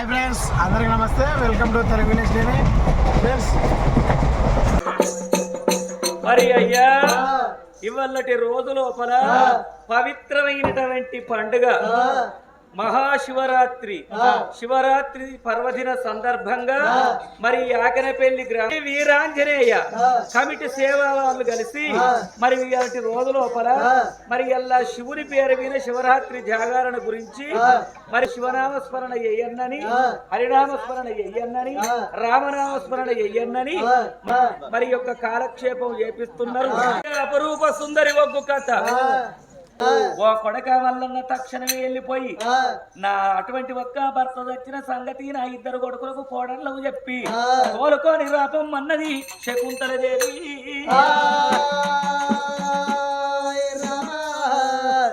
Hi friends అందరికి నమస్తే. Welcome to Telugu village diary friends. మరి అయ్యా ఇవల్లటి రోజు లోపల పవిత్రమైనటువంటి పండుగ. మహాశివరాత్రి. శివరాత్రి పర్వదిన సందర్భంగా మరి ఆకనపల్లి గ్రామ వీరాంజనేయ కమిటీ సేవా వాళ్ళు కలిసి మరి ఇలాంటి రోజు లోపల మరి అలా శివుని పేరు మీద శివరాత్రి జాగరణ గురించి మరి శివనామస్మరణ ఎయ్యన్నని హరినామస్మరణ ఎయ్యన్నని రామనామస్మరణ ఎయ్యన్నని మరి యొక్క కాలక్షేపం చేపిస్తున్నారు. అపరూప సుందరి ఒగ్గు కథ. ఓ కొడక వల్లన్న తక్షణమే వెళ్ళిపోయి నా అటువంటి ఒక్క భర్త వచ్చిన సంగతి నా ఇద్దరు కొడుకులకు కోడళ్ళు చెప్పి కోలుకొని రాపం అన్నది శకుంతల దేవి.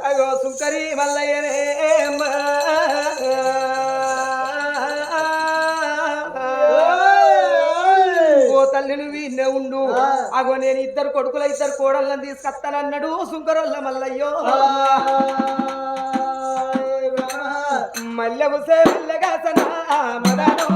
అగో సుంకరి మల్లయ్యనే ఓ. తల్లి నువ్వు ఇన్నే ఉండు. అగో నేను ఇద్దరు కొడుకుల ఇద్దరు కోడళ్ళని తీసుకొస్తానన్నాడు సుంకరొల్ల మల్లయ్యో. మల్లెముసే మల్లెగాసన మదనో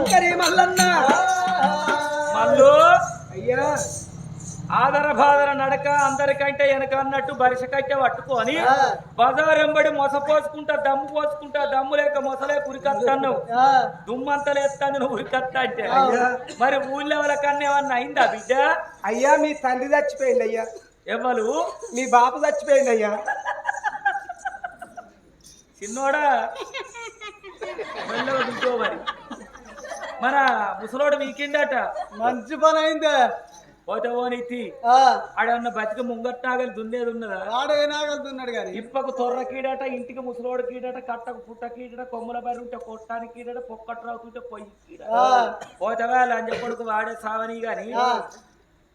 మల్లన్న. మల్లు. అయ్యా. ఆదర బాదర నడక అందరికంటే వెనక అన్నట్టు బరిస కట్టె పట్టుకొని బజారెంబడి మొస పోసుకుంటా దమ్ము పోసుకుంటా దమ్ము లేక మొసలే కురికత్తాను దుమ్మంతా లేస్తాను నువ్వు ఉరికత్తా అంటే. మరి ఊళ్ళో వాళ్ళకన్నా ఏమన్నా అయిందా బిడ్డ? అయ్యా మీ తండ్రి చచ్చిపోయింది అయ్యా. ఎవరు? మీ బాపు చచ్చిపోయింది అయ్యా. చిన్నోడా? మరి. మన ముసలోడు వీకిండట మంచి పని అయిందే. పోతే ఓనితి ఆడన్న బతిక ముంగట్టాగలి దున్నేది ఉన్నదా? వాడే నాగలుతున్నాడు కానీ ఇప్పకు తొర్ర కీడట ఇంటికి ముసలోడు కీడట కట్టకు పుట్ట కీడట కొమ్ముల బరి ఉంటే కొట్టానికి కీడట పొక్కట రాకుంటే పొయ్యి కీడ పోతవా లంజ కొడుకు వాడే సావని గాని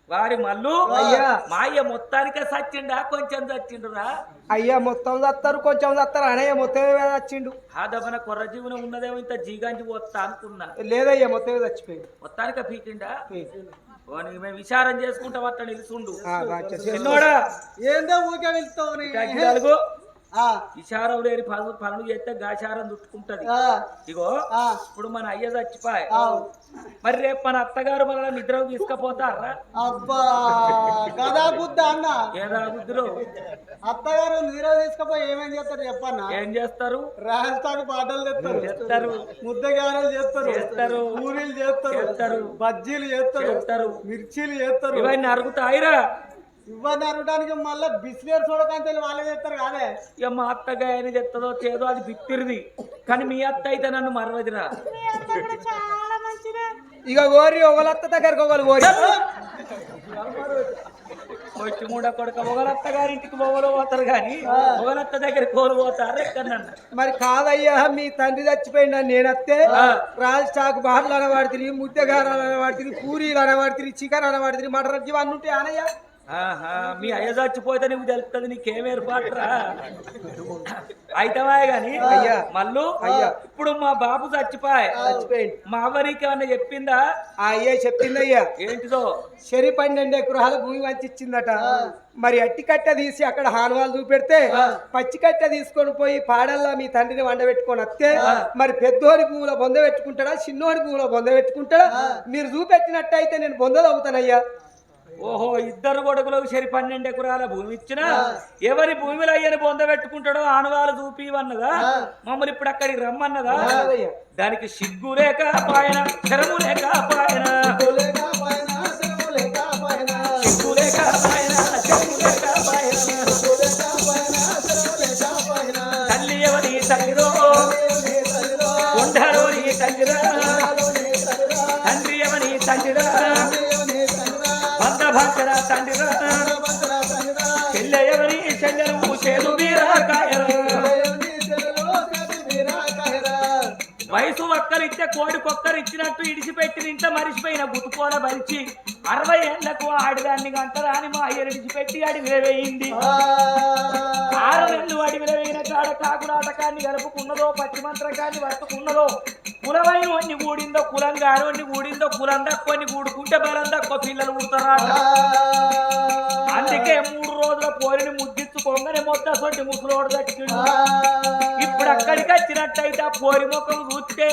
వారి మల్లు అయ్యా. మాయ మొత్తానికే సచ్చిండా? కొంచెం చచ్చిండురా అయ్యా మొత్తం చస్తారు కొంచెం చస్తారు అనయ్య మొత్తం వచ్చిండు ఆ దెబ్బన కొర్ర జీవనం ఉన్నదేమో ఇంత జీగాంచి పోతా అనుకున్నా. లేదయ్యా మొత్తం చచ్చిపోయింది మొత్తానిక పీకిండా? మేము విచారం చేసుకుంటా అట్లా నిలుచుండు ఏందో ఊకే వెళ్తావు ఇషారం లేని పనులు పనులు చేస్తే గాచారం చుట్టుకుంటది ఇగో ఇప్పుడు మన అయ్య చచ్చిపోయి. మరి రేపు మన అత్తగారు మన నిద్ర తీసుకుపోతారా? అబ్బా గదా బుద్ధ అన్న? ఏదా బుద్ధులు అత్తగారు నీరవ తీసుకుపోయి ఏమేం చేస్తారు చెప్పన్న? ఏం చేస్తారు? రాజస్థాన్ పాటలు తెస్తారు చేస్తారు. ముద్దగారలు చేస్తారు. చేస్తారు. పూరీలు చేస్తారు. చేస్తారు. బజ్జీలు చేస్తారు. చేస్తారు. మిర్చీలు చేస్తారు. ఇవన్నీ అరుగుతాయిరా. ఇవన్నీ అనడానికి మళ్ళీ బిస్లేరు చూడకంటే వాళ్ళే చేస్తారు కాదే? ఇక మా అత్తగా ఆయన చెప్తుందో చేదో అది బిత్తిరిది. కానీ మీ అత్త అయితే నన్ను మరవదిరా. ఇక గోరి ఒకళ్ళత్త దగ్గరకు ఒకరు గోరి. వచ్చి మూడ కొడుక ఒకలత్త గారింటికి మొగలు పోతారు కానీ ఒకలత్త దగ్గర కోలు పోతారు ఎక్కడన్నా మరి కాదయ్యా మీ తండ్రి చచ్చిపోయిందా నేనత్తే ఆ. రాజ్ స్టాక్ బాటలు అనవాడుతుంది ముద్దగారాలు అనవాడుతుంది పూరీలు అనవాడుతుంది చికెన్ అనవాడుతుంది మటన్ ఇవన్నీ ఉంటాయి అనయ్య? మీ అయ్య చచ్చిపోతే నీకు తెలుస్తుంది నీకేం ఏర్పాటురా? అయితవా గాని అయ్యా. మల్లు అయ్యా. ఇప్పుడు మా బాబు చచ్చిపోయి చచ్చిపోయింది మా అవ్వ నీకేమన్నా చెప్పిందా? ఆ అయ్యే చెప్పిందయ్యా ఏంటిదో? చెరి పన్నెండు ఎకరాల భూమి వంచి ఇచ్చిందట మరి అట్టి కట్ట తీసి అక్కడ హానువాలు చూపెడితే పచ్చి కట్ట తీసుకొని పోయి పాడల్లా మీ తండ్రిని వండబెట్టుకొని వస్తే మరి పెద్దోని భూమిలో బొంద పెట్టుకుంటాడా చిన్నోని భూమిలో బొంద పెట్టుకుంటాడా? మీరు చూపెట్టినట్టయితే నేను బొందలు అవుతానయ్యా. ఓహో ఇద్దరు కొడుకులకు సరి పన్నెండు ఎకరాల భూమి ఇచ్చిన ఎవరి భూమిలో అయ్యని బొంద పెట్టుకుంటాడో ఆనవాలు చూపివన్నదా మమ్మల్ని ఇప్పుడు అక్కడికి రమ్మన్నదా. దానికి సిగ్గు లేక పాయన శరము లేక పాయన. సిగ్గు లేక పాయన శరము లేక పాయన. తల్లి ఎవరి తల్లిరో తల్లిరా తండ్రి ఎవరి తండ్రిరా వంద తండ్రిరా చెల్లె ఎవరి చెల్లెలు చేదు మీరా కాయరా వయసు ఒక్కరిచ్చే కోడి కొక్కరు ఇచ్చినట్టు ఇడిచిపెట్టి ఇంత మరిచిపోయిన గుతుకోల బలిచి అరవై ఏళ్ళకు ఆడిదాన్ని గంటరాని మా అయ్య ఇడిచిపెట్టి అడివిలో వేయింది ఆరు నెలలు అడవిలో వేయిన కాడ కాకుడాటకాన్ని గలుపుకున్నదో పచ్చి మంత్రకాన్ని పట్టుకున్నదో కులమైన వన్ని కూడిందో కులం గారవన్ని కూడిందో కులం దక్కువని కూడుకుంటే బలం తక్కువ పిల్లలు పుడతారా అందుకే మూడు రోజుల పోరిని ముద్దిచ్చుకోగానే మొత్తం సొంటి ముసలోడు దక్కిండు. ఇప్పుడు అక్కడికి వచ్చినట్టయితే ఆ పోరి ముఖం చూస్తే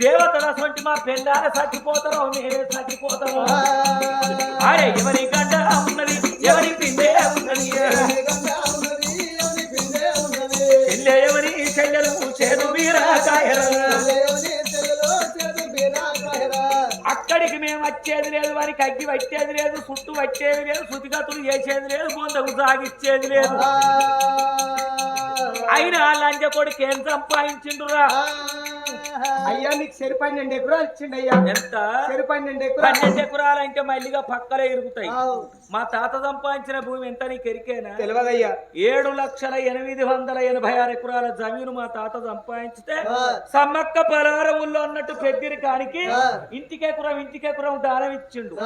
దేవతల సొంటి మా పెళ్ళాల చచ్చిపోతారో మీరే చచ్చిపోతారో అరే ఎవరి గడ్డ ఉన్నది ఎవరి పిండే ఉన్నది? చెల్లె ఎవరి చెల్లెలు చేదు వీరా కాయరా? అక్కడికి మేము వచ్చేది లేదు వారికి అగ్గి వచ్చేది లేదు చుట్టూ వచ్చేది లేదు శుతిగతులు చేసేది లేదు బొందకు సాగిచ్చేది లేదు. అయినా లంచ కొడుకు ఏం సంపాదించిండురా? అయ్యా నీకు సరి పన్నెండు ఎకరాలు ఇచ్చిండు అయ్యా. ఎంత? సరి పన్నెండు ఎకరాలు. పన్నెండు ఎకరాలంటే మళ్ళీగా పక్కలే ఇరుగుతాయి. మా తాత సంపాదించిన భూమి ఎంత నీకు ఎరికేనా తెలియదయ్యా ఏడు లక్షల ఎనిమిది వందల ఎనభై ఆరు ఎకరాల జమీను మా తాత సంపాదించితే. సమ్మక్క పలారముల్లో అన్నట్టు పెద్దిరికానికి ఆ. ఇంటికెకురం ఇంటికెకురం దానం ఇచ్చిండు.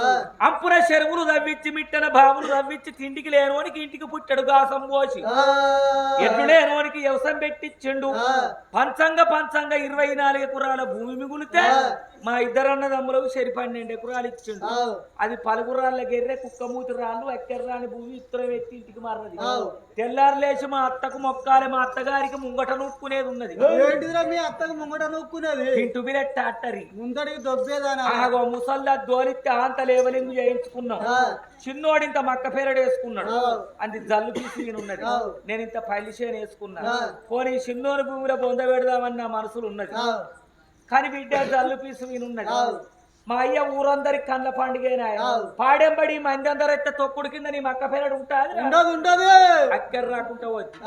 అంపున చెరువులు తవ్విచ్చి మిట్టన బావులు తవ్విచ్చి తిండికి లేనోనికి ఇంటికి పుట్టడు గాసం పోసి ఎట్లు లేనోనికి వ్యవసాయం పెట్టిచ్చిండు. పంచంగ పంచంగ ఇరవై నాలుగు ఎకరాల భూమి మిగులితే. మా ఇద్దరు అన్నదమ్ములకు సరి పన్నెండు ఎకరాలు ఇచ్చిండు. అది పలుగురాళ్ళ గెర్రె కుక్కమూతి రాళ్ళు అక్కెర్రాని భూమి ఇత్తరం ఎత్తి ఇంటికి మారది ఆవ్. తెల్లారు లేచి మా అత్తకు మొక్కాలి మా అత్తగారికి ముంగట నూక్కునేది ఉన్నది ఏంటిదిరా మీ అత్తకు ముంగట నొక్కునేది ఇంటు బిరెట్ అట్టరి ముందడికి దొబ్బేదానా ముసల్లా దోలిత్తే ఆంత లేవలింగు చేయించుకున్నాం. చిన్నోడు ఇంత మక్క పేరడు వేసుకున్నాడు. అది జల్లు తీసి ఉన్నది ఆవ్. నేను ఇంత పల్లిసేను వేసుకున్నా ఆ. పోనీ చిన్నోని భూమిలో బొంద పెడదామని నా మనసులు ఉన్నది. కానీ బిడ్డ జల్లు పీసు వినున్నది ఆవ్. మా అయ్య ఊరందరికి కండ్ల పండుగ. పాడెంబడి మంది అందరూ ఎత్తే తొక్కుడు కింద నీ మక్క పేరడు ఉంటుంది అక్కర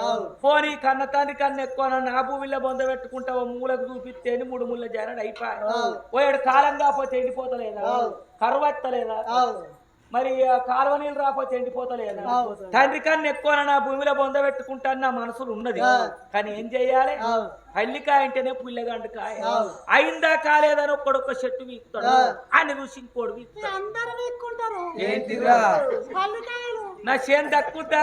ఆవ్. పోనీ కన్న తండ్రి కన్న ఎక్కువ నా భూమిలో బొంద పెట్టుకుంటావో మూలకు చూపిస్తే మూడు ముళ్ళ జరడు అయిపోయి ఆవ్. పోయాడు కాలం కాకపోతే ఎండిపోతలేదా. కరువత్తలేదా. మరి కాలువ నీళ్ళు రాకపోతే ఎండిపోతలేదా. తండ్రి కన్నా ఎక్కువ నా భూమిలో బొంద పెట్టుకుంటాను నా మనసులు ఉన్నది. కానీ ఏం చెయ్యాలి ఆవ్. పల్లికాయ అంటేనే పుల్లగంట కాయ. అయిందా కాలేదని ఒక్కడొక్క చెట్టు వీకుతాడు. అని రుచి ఇంకోడు నా చేను దక్కుంటా.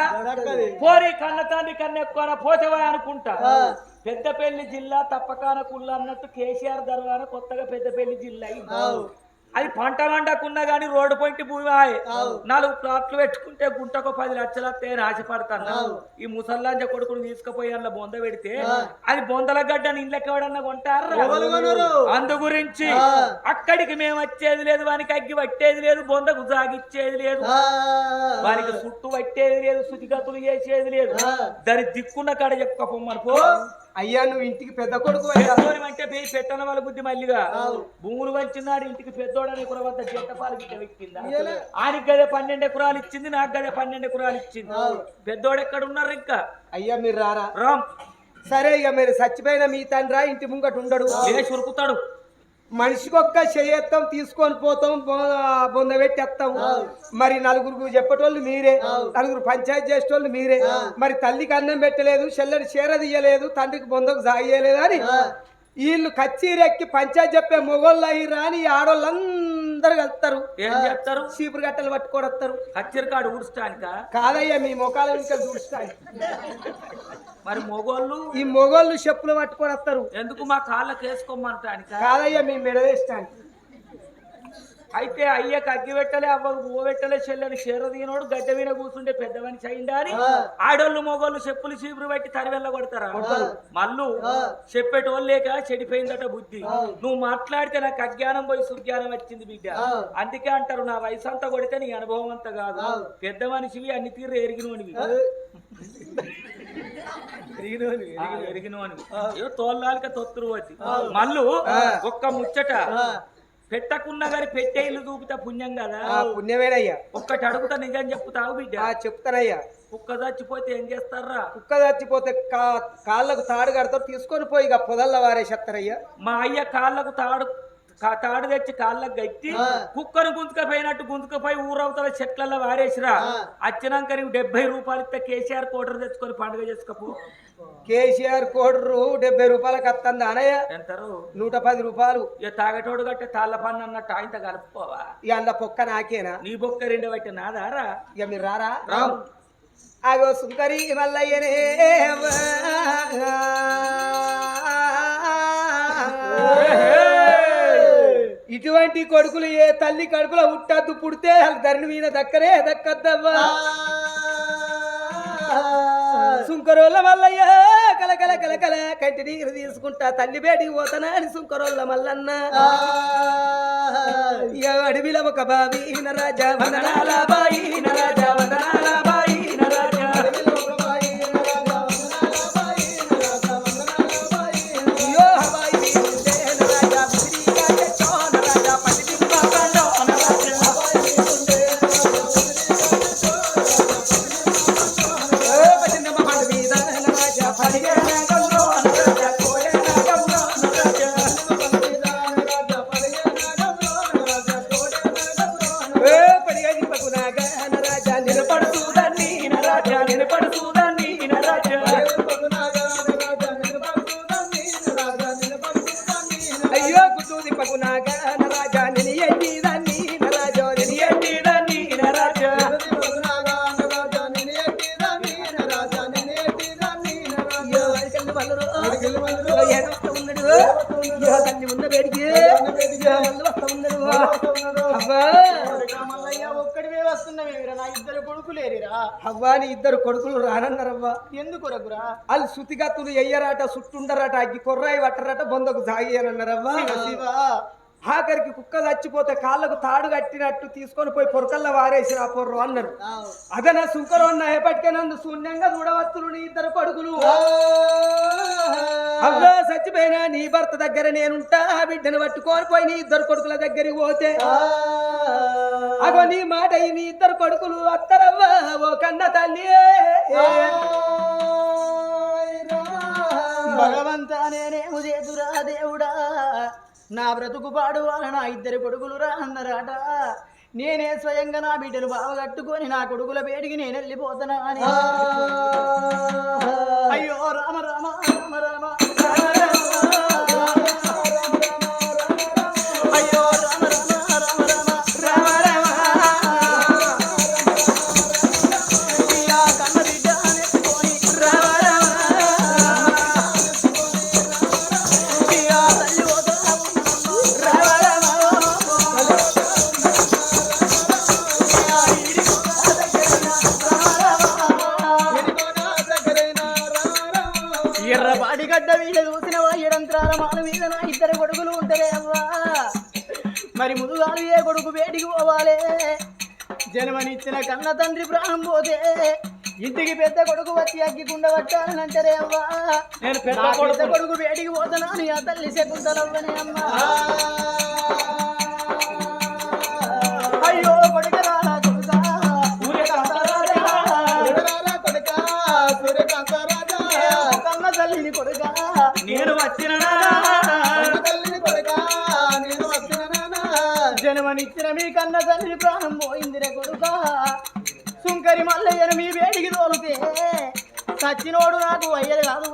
పోరి కన్న తండ్రి కన్నా ఎక్కువ పోతవా అనుకుంటా. పెద్దపల్లి జిల్లా తప్పకాన కుళ్ళ అన్నట్టు కేసీఆర్ దర్వాన కొత్తగా పెద్దపల్లి జిల్లా. అది పంట వండకున్నా గానీ రోడ్డు పొంటి భూమి. నాలుగు ప్లాట్లు పెట్టుకుంటే గుంటకు పది లక్షలు వస్తాయని ఆశపడతాను ఈ ముసల్లాంజ కొడుకుని తీసుకుపోయి అందులో బొంద పెడితే అది బొందల గడ్డని ఇంట్లోకి ఎవడన్నా కొంటారా? అందు గురించి అక్కడికి మేము వచ్చేది లేదు వానికి అగ్గి పట్టేది లేదు బొందకు సాగిచ్చేది లేదు. వానికి చుట్టూ పట్టేది లేదు శుతిగతులు చేసేది లేదు. దాని దిక్కున్న కాడ చెప్పుకోమని పో. అయ్యా నువ్వు ఇంటికి పెద్ద కొడుకు అంటే పోయి పెట్టన వాళ్ళ బుద్ధి మళ్ళీగా. భూములు వంచినాడు ఇంటికి పెద్దోడని కూడా వద్ద జంట పాలు గిట్ట వెక్కిందా? ఆయనకి గదే పన్నెండు ఎకరాలు ఇచ్చింది నాకు గదే పన్నెండు ఎకరాలు ఇచ్చింది. పెద్దోడు ఎక్కడ ఉన్నారు ఇంకా? అయ్యా మీరు రారా? రామ్. సరే ఇక మీరు చచ్చిపోయిన మీ తండ్రి ఇంటి ముంగట ఉండడు. లేచి ఉరుకుతాడు మనిషికి ఒక్క చేయత్తం తీసుకొని పోతాం బొంద పెట్టేస్తాం మరి నలుగురు చెప్పేటోళ్ళు మీరే. నలుగురు పంచాయతీ చేసేటోళ్ళు మీరే. మరి తల్లికి అన్నం పెట్టలేదు చెల్లెని చీర తీయలేదు తండ్రికి బొందకు సాగలేదు అని వీళ్ళు కచ్చీరెక్కి పంచాయతీ చెప్పే మొగోళ్ళు అయ్యి రాని ఈ ఆడోళ్ళందరూ కలుస్తారు. ఏం చెప్తారు చీపురు గట్టలు పట్టుకొని వస్తారు. హచ్చరికాడు ఊడుస్తానిక కాదయ్యా మీ ముఖాల ఇంకా చూస్తాయి మరి మొగోళ్ళు? ఈ మొగోళ్ళు చెప్పులు పట్టుకొని వస్తారు. ఎందుకు మా కాళ్ళకి వేసుకోమంటానిక కాదయ్యా మీ మెడవేస్తానికి అయితే అయ్యకి అగ్గి పెట్టలే అవ్వకు పువ్వు పెట్టలే చెల్లెని చీర తీనోడు గడ్డ మీద కూర్చుంటే పెద్ద మనిషి అయిందా అని ఆడోళ్ళు మొగోళ్ళు చెప్పులు చీపురు పెట్టి తరివెల్ల కొడతారా? మళ్ళు చెప్పేటోళ్ళు లేక చెడిపోయిందట బుద్ధి. నువ్వు మాట్లాడితే నాకు అజ్ఞానం పోయి సుజ్ఞానం వచ్చింది బిడ్డ. అందుకే అంటారు నా వయసు అంతా కొడితే నీ అనుభవం అంతా కాదు. పెద్ద మనిషివి అన్ని తీరు ఎరిగినోనివి. ఏదో తోళ్ళాలిక తొత్తురు వచ్చి మళ్ళు ఒక్క ముచ్చట. పెట్టకున్నా గాని పెట్టే ఇల్లు చూపితే పుణ్యం కదా? పుణ్యమేనయ్యా. ఒక్కటి అడుగుతా నిజం చెప్తావు బిడ్డ. చెప్తానయ్యా. కుక్క చచ్చిపోతే ఏం చేస్తారా? కుక్క చచ్చిపోతే కాళ్ళకు తాడు కడతారు తీసుకొని పోయి ఇక పొదల్ల వారేసేస్తారయ్యా మా అయ్య కాళ్ళకు తాడు తాడు తెచ్చి కాళ్ళకు గట్టి కుక్కను గుంతుకపోయినట్టు గుంతుకపోయి ఊరవతల చెట్లలో వారేసిరా. వచ్చినాక నీవు డెబ్బై రూపాయలు ఇస్తే కేసీఆర్ కోటర్ తెచ్చుకొని పండుగ చేసుకోపు. కేసీఆర్ కోడరు డెబ్బై రూపాయలకు వస్తుంది అనయ్య ఎంతరు? నూట పది రూపాయలు. ఇక తాగేటోడు గట్టే తాళ్ళ పన్ను అన్నట్టు ఆయనతో కలుపుకోవా? ఇక అందులో పొక్క నాకేనా? నీ బొక్క రెండు బట్టి నాదారా ఇక మీరు రారా? అగో సుంకరి మల్లయ్యనే ఇటువంటి కొడుకులు ఏ తల్లి కడుపులో ఉట్టద్దు పుడితే ధరణి మీద దక్కరే దక్కద్దవ్వా. సుంకరోళ్ళ మల్లయ్య కలకల కలకల కంటి నీరు తీసుకుంటా తల్లి బేటికి పోతానా అని సుంకరోళ్ళ మల్లన్న. అడవిలో ఒక బావి రాజా వందనాల బాయి రాజా వందనాల బాయి. నా ఇద్దరు కొడుకులేరిరా. అవ్వా నీ ఇద్దరు కొడుకులు రానన్నారవ్వా? ఎందుకు రఘురా? వాళ్ళు శుతిగత్తులు ఎయ్యరాట సుట్టుండరాట అగ్గి కొర్రాయి పట్టరాట బొందకు సాగియనన్నారవ్వా శివ. ఆఖరికి కుక్క చచ్చిపోతే కాళ్ళకు తాడు కట్టినట్టు తీసుకొని పోయి పొరకల్లో వారేసి ఆ పొర్రు అన్నారు. అదన సుంకరు అన్న ఎప్పటికే నన్ను శూన్యంగా చూడవచ్చును నీ ఇద్దరు కొడుకులు. అవ్వా చచ్చిపోయినా నీ భర్త దగ్గర నేనుంటా ఆ బిడ్డను పట్టుకొని పోయి నీ ఇద్దరు కొడుకుల దగ్గరికి పోతే. అగో నీ మాట నీ ఇద్దరు కొడుకులు అత్తరవ్వా ఓ కన్న తల్లి. భగవంతా నేనేము చేతురా దేవుడా. నా బ్రతుకు పాడు వాళ్ళ నా ఇద్దరు కొడుకులు రా అన్నరాట. నేనే స్వయంగా నా బిడ్డను బావగట్టుకొని నా కొడుకుల పేడికి నేను వెళ్ళిపోతానా అని అయ్యో రామ రామ రామ రామ. జన్మనిచ్చిన కన్న తండ్రి ప్రాణం పోతే ఇంటికి పెద్ద కొడుకు వచ్చి అగ్గి కుండ పట్టాలనంటారే అవ్వా నేను పెద్ద కొడుకు కొడుకు వేడికి పోతానా నీ ఆ తల్లి శకుంతలవ్వనే అమ్మా. అయ్యో కొడుకరా నా కొడుకా. కన్న తల్లిని కొడుకా. నేను వచ్చిన జన్మనిచ్చిన మీ కన్న తండ్రి ప్రాణం కొడుక సుంకరి మల్లయ్యను మీ వేడికి తోలితే సచ్చినోడు నాకు అయ్యలు కాదు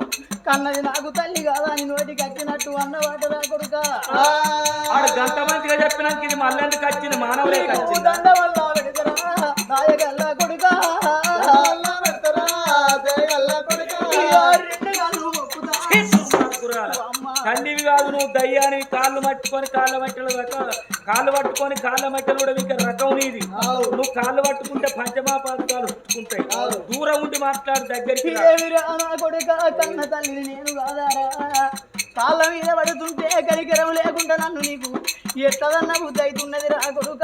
కన్నది నాకు తల్లి కాదు అని నోటికి వచ్చినట్టు అన్నవాటరా కొడుక. ఆడు గంట మంచిగా చెప్పినాక ఇది వచ్చింది? మానవులే దండ వల్ల పెడతరా? కొడుక. తండ్రివి కాదు నువ్వు కాళ్ళు పట్టుకొని కాళ్ళ మట్టలు కాళ్ళు పట్టుకొని కాళ్ళ మట్టలు కూడా ఇంకా నువ్వు కాళ్ళు పట్టుకుంటే పంచమాపాదాలు పట్టుకుంటాయి. దూరం ఉండి మాట్లాడు దగ్గరికి కన్న నేను కాదారా? కాళ్ళ మీద పడుతుంటే కరికరం లేకుండా నన్ను నీకు ఎట్టదన్న బుద్ధి అవుతున్నది రా కొడుక?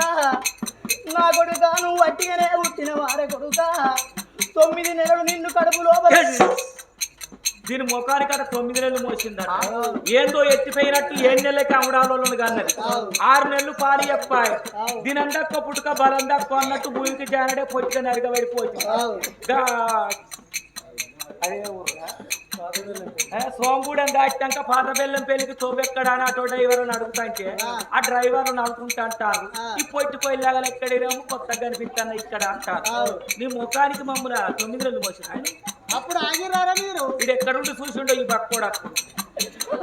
నా కొడుక నువ్వు వట్టిగానే పుట్టిన వారే కొడుక. తొమ్మిది నెలలు నిన్ను కడుపు లోపల దీని ముఖానికి అక్కడ తొమ్మిది నెలలు మోసిందట. ఏందో ఎత్తిపోయినట్టు ఏడు నెలలకి అమడాలో అన్నది. ఆరు నెలలు పాలి చెప్పాయి దీని అందక్క పుట్టుక బలందక్క అన్నట్టు భూమికి జానడే పొచ్చిగా నరగబడిపోతుంది గా- అదే సోంబూడని దాటాక పాత బెల్లం పెళ్ళికి తోబెక్కడ అని ఆటో డ్రైవర్ అని అడుగుతాంటే ఆ. డ్రైవర్ నవ్వుకుంటా అంటారు. ఈ పొట్టి పొయ్యిలాగా ఎక్కడేమో కొత్తగా కనిపిస్తాను ఇక్కడ అంటారు. నీ ముఖానికి మమ్మల్ని తొమ్మిది నెలలు మోసిన అప్పుడు ఆగిరారా మీరు? ఇది ఎక్కడుండి చూసిండో ఈ బక్కోడా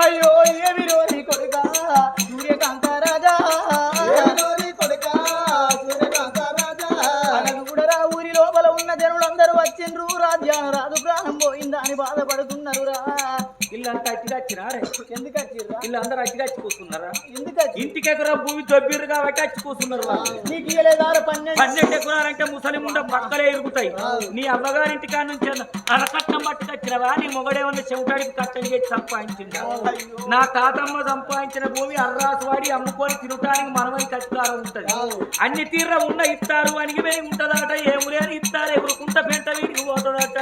అయ్యో ఏమి నీ కొడుక? సూర్యకాంత రాజా? అందరూ వచ్చిండ్రు రాజ్యాన రాదు ప్రాణం పోయిందా అని బాధపడుతున్నారు రా. వీళ్ళంతా అచ్చిగచ్చినా రే? ఎందుకు వచ్చిర్రా వీళ్ళందరూ అచ్చిగచ్చి కూర్చున్నారా? ఎందుకు ఇంటికి ఎకరా భూమి దొబ్బిర్రు కాబట్టి అచ్చి కూర్చున్నారు. నీకు ఇయ్యలేదార పన్నెండు. పన్నెండు ఎకరాలంటే ముసలి ముండ పక్కలే ఎరుగుతాయి. నీ అమ్మగారింటి కాడ నుంచి అరకట్నం పట్టుకొచ్చినవా నీ మొగడేమన్నా చెవిటాడికి కట్టం చేసి సంపాదించిందా? నా తాతమ్మ సంపాదించిన భూమి అర్రాసు వాడి అమ్ముకొని తినటానికి మనమని కట్టుకారం ఉంటది. అన్ని తీర్ర ఉన్న ఇస్తారు అణిగిపోయి ఉంటదట. ఏములేని ఇస్తారు ఎగురుకుంట పెంట వీడికి పోతుందట.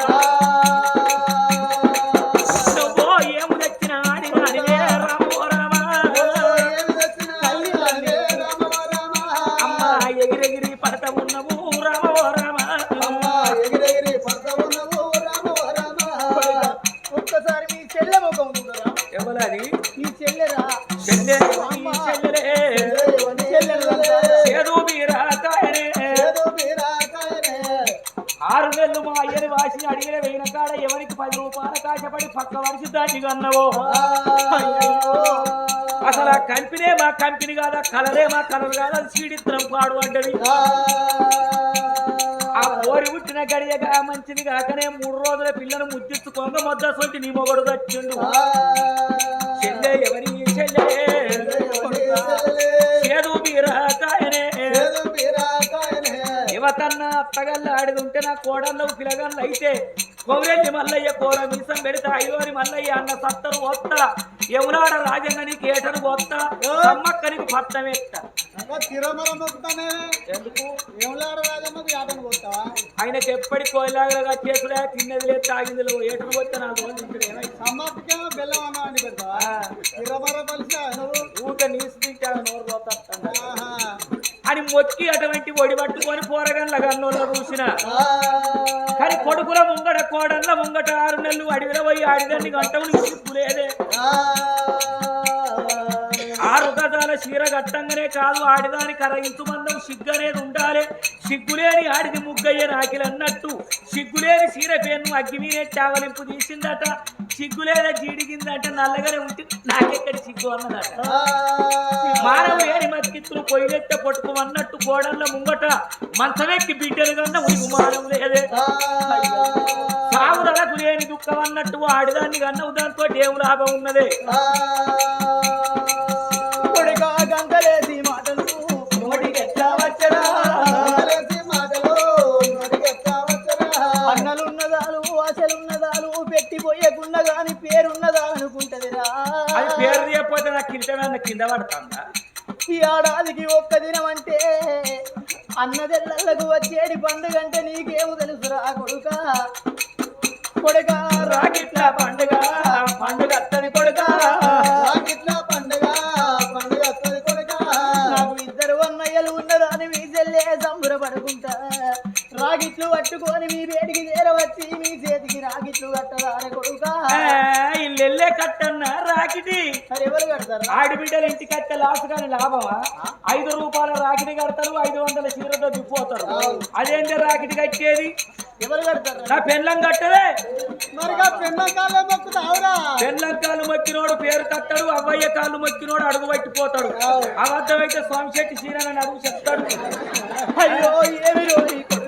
ఆరు నెలలు మా అయ్యని వాసి అడిగిన వేయిన కాడ ఎవరికి పది రూపాయల కాశపడి పక్క వరిసి దాన్ని అన్నవో? అసలు ఆ కంపెనీ మా కంపెనీ కాదా కలరే మా కలర్ కాదా అది సీడిత్రం పాడు అంటది. ఆ. ఓరి పుట్టిన గడియగా మంచిది కాకనే మూడు రోజుల పిల్లను ముద్దిచ్చుకోంగ మొద్ద సొంటి నీ మొగడు వచ్చిండు చెల్లె ఎవరి చెల్లె? యువతన్న అత్తగల్ల ఆడిది ఉంటే నా కోడల్లో పిలగల్ల అయితే కొవ్రెల్లి మల్లయ్య కూర మీసం పెడితే ఐలోని మల్లయ్య అన్న సత్తరు వస్తా యమునాడ రాజన్న నీకు ఏటను వస్తా అమ్మక్క నీకు ఆటను పోతావా ఆయనకి ఎప్పటి కోయిలాగా చేసులే తిన్నది లేదు తాగింది లేదు ఏటను పోతే నాలుగు రోజులు ఊరికే నీసు తింటా నోరు పోతా. అని మొక్కి అటువంటి ఒడి పట్టుకొని పోరగన్ల గన్నోళ్ళ చూసిన. కానీ కొడుకుల ముంగట కోడళ్ళ ముంగట ఆరు నెలలు అడవిలో పోయి ఆడిదాన్ని గంటవు నీకు గదాల చీర గట్టంగానే కాదు ఆడిదాని కరయించు మందం సిగ్గు అనేది ఉండాలి. సిగ్గులేని ఆడిది ముగ్గయ్య నాకిలు అన్నట్టు సిగ్గులేని చీర పేరును అగ్గి మీనే చావలింపు తీసిందట. సిగ్గులేని జీడిగిందంటే నల్లగానే ఉంటే నాకెక్కడి సిగ్గు అన్నదట. మానవుడు ఏని మతికిత్తులు పొయ్యిలెట్ట పట్టుకు అన్నట్టు కోడళ్ళ ముంగట మంచమెక్కి బిడ్డలు కన్నా ఉనికి మానవు లేదే. సాగుదలకు లేని దుఃఖం అన్నట్టు ఆడిదాన్ని కన్నా దాంతో ఏం లాభం ఉన్నదే. పేరు తీయకపోతే నాకు కింద కింద పడుతుందా? ఈ ఏడాదికి ఒక్క దినం అంటే అన్నదెల్లలకు వచ్చేటి పండుగ అంటే నీకేమో తెలుసురా కొడుక. కొడుక రాకిట్ల పండుగ పండుగ అత్తని కొడుక. రాకిట్ల పండుగ పండుగ కొడుక. నాకు ఇద్దరు అన్నయ్యలు ఉన్నారు అని మీ చెల్లే సంబరపడుకుంటా. రాగిట్లు పట్టుకొని మీ వేడికి చేరవచ్చి మీ చేతికి రాగిట్లు కట్టదాని కొడుక. ఇల్లెల్లే కట్టన్న రాకిటి ఎవరు కడతారు? ఆడబిడ్డలు ఇంటికి కట్టే లాస్ కానీ లాభమా? ఐదు రూపాయల రాకిటి కడతారు ఐదు వందల చీరతో దిగిపోతారు అదేంటి రాకిటి కట్టేది? ఎవరు కడతారు? నా పెళ్ళం కట్టదే. మరిగా పెన్న కాళ్ళ మొక్కుతావురా పెళ్ళం కాలు మొక్కినోడు పేరు కట్టడు అవ్వయ్య కాళ్ళు మొక్కినోడు అడుగు పట్టిపోతాడు అబద్ధమైతే స్వామి శెట్టి చీరని అడుగు చెప్తాడు. అయ్యో ఏమి కొడుకా రాజా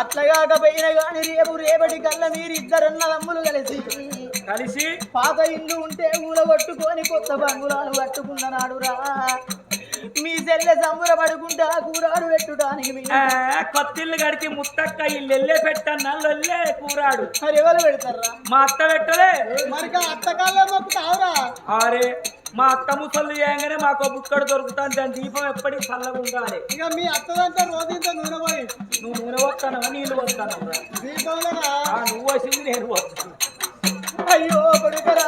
అట్లగాకపోయినా రేపు రేపటి కల్లా మీరిద్దరన్న కలిసి కలిసి పాత ఇల్లు ఉంటే ఊల కొట్టుకొని కొత్త బంగులాలు కట్టుకున్న నాడురా మీ చెల్లె సంబుర పడుకుంటా కూరాడు పెట్టుడానికి కొత్తిల్లు గడికి ముత్తక్క ఇల్లెల్లే పెట్టన్న లొల్లే కూరాడు. మరి ఎవరు పెడతారా? మా అత్త పెట్టలే. మరి అత్తకాల్లో మొక్కుతావురా అరే మా అత్త ముసళ్ళు చేయగానే మాకు బుక్కడు దొరుకుతాను దాని దీపం ఎప్పటికి చల్లగా ఉండాలి ఇక మీ అత్తదంతా రోజు ఇంత నూనె పోయి. నువ్వు నూనె వస్తానవా నీళ్ళు ఆ, నువ్వు వచ్చింది నేను వస్తాను అయ్యో కొడుకరా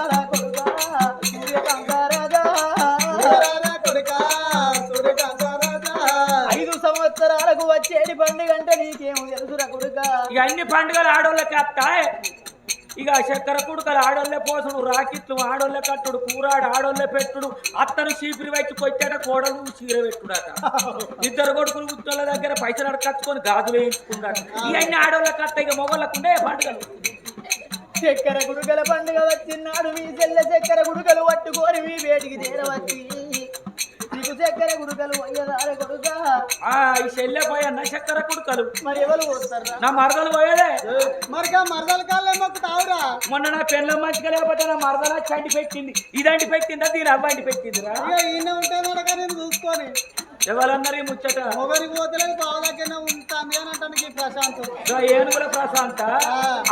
ఐదు సంవత్సరాలకు వచ్చేటి పండుగ అంటే నీకేమో తెలుసురా కొడుక. ఇక అన్ని పండుగలు ఆడోళ్ళకి అత్తాయ్. ఇక చక్కెర కుడుకలు ఆడోళ్ళే పోసుడు రాకిట్లు ఆడోళ్ళే కట్టుడు కూరాడు ఆడోళ్ళే పెట్టుడు అత్తను చీపిరి వచ్చి కొట్టాడ కోడలు చీర పెట్టుడాట. ఇద్దరు కొడుకులు గుత్తోళ్ళ దగ్గర పైసలు అడకచ్చుకొని గాజులు వేయించుకున్నాడు ఇవన్నీ ఆడోళ్ళ కట్ట ఇక మొగళ్ళకుండే పండుగలు. చక్కెర గుడుకల పండుగ వచ్చినాడు మీ చెల్లె చక్కెర గుడుకలు పట్టుకొని మీ వేటికి చేరవచ్చి. చక్కెర గుడుకలు అయ్యదార కొడుక ఆ ఈ చెల్లె పోయన్న చక్కెర కుడుకలు మరి ఎవరు పోతారా నా మరదలు పోయేదే. మరిగా మరదల కాళ్ళే మాకు తావురా. మొన్న నా పెళ్ళం మంచిగా లేకపోతే నా మరదల చండి పెట్టింది. ఇదంటి పెట్టిందా? దీని అవ్వంటి పెట్టిందిరా. ఈయన ఉంటే నేను చూసుకొని? ఎవరన్నారు ఈ ముచ్చట? మొగరికి పోతలేదు బావలకైనా ఉంటాంది అని అంటానికి ప్రశాంత్. ఏనుగుల ప్రశాంత?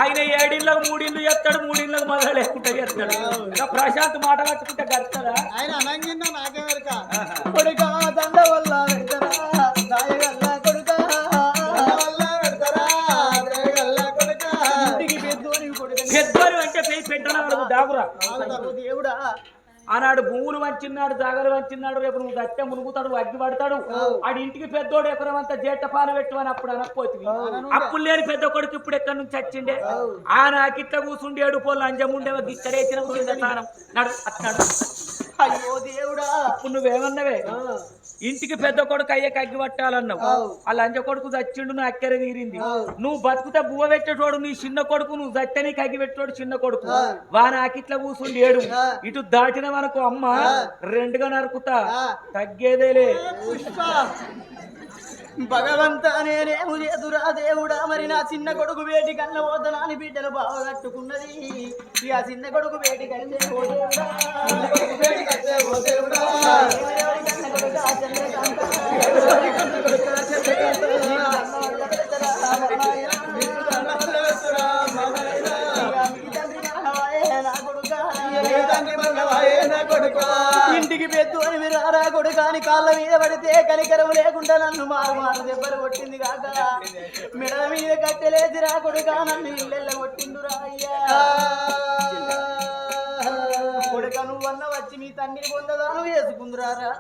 ఆయన ఏడిళ్ళకు మూడిళ్ళు చెప్తాడు మూడిళ్ళకు మొదలు లేకుండా చెప్తాడు ఇక ప్రశాంత్ మాట పట్టుకుంటే గడుతుందా ఆయన అనంగిన్నా నాకే భూములు వంచిన్నాడు జాగలు వంచిన్నాడు రేపు నువ్వు గట్టె మునుగుతాడు అగ్గి పడతాడు. ఆడి ఇంటికి పెద్దోడు ఎకరం అంతా జేట పాలు పెట్టు అని అప్పుడు అనకపోతుంది అప్పుడు లేని పెద్ద కొడుకు ఇప్పుడు ఎక్కడి నుంచి వచ్చిండే? ఆ నాకిట్ల కూసుండి ఏడు పోలు అంజముండే గిచ్చడేసిన కింద తానం. నడు అట్నాడు అయ్యో దేవుడా. ఇప్పుడు నువ్వేమన్నావే? ఇంటికి పెద్ద కొడుకు అయ్యే అగ్గి పట్టాలన్నావు. ఆ. లంజ కొడుకు చచ్చిండు నువ్వు అక్కర తీరింది. నువ్వు బతుకుతే బువ్వ పెట్టేటోడు నీ చిన్న కొడుకు నువ్వు చచ్చని కగ్గి పెట్టోడు చిన్న కొడుకు. వాన ఆకిట్ల కూసుండి ఏడు. ఇటు దాటిన మనకు అమ్మ రెండుగా నరుకుతా. తగ్గేదేలే. భగవంత నేనేము చేదురా దేవుడా మరి నా చిన్న కొడుకు వేటి కన్న పోతనా అని బిడ్డలు బాగట్టుకున్నది ఇక చిన్న కొడుకు వేటి కంటే ఓ దేవుడా. చంద్రకాంత. ఇంటికి పెద్దు అని మీరు రారా కొడుక అని కాళ్ళ మీద పడితే కనికరం లేకుండా నన్ను మారు మారు దెబ్బలు కొట్టింది కాక. మెడ మీద కట్టెలేసి రా కొడుక నన్ను ఇల్లెల్ల కొట్టిండురా అయ్యా. కొడుక నువ్వన్న వచ్చి మీ తండ్రిని పొందదాను వేసుకుందురారా?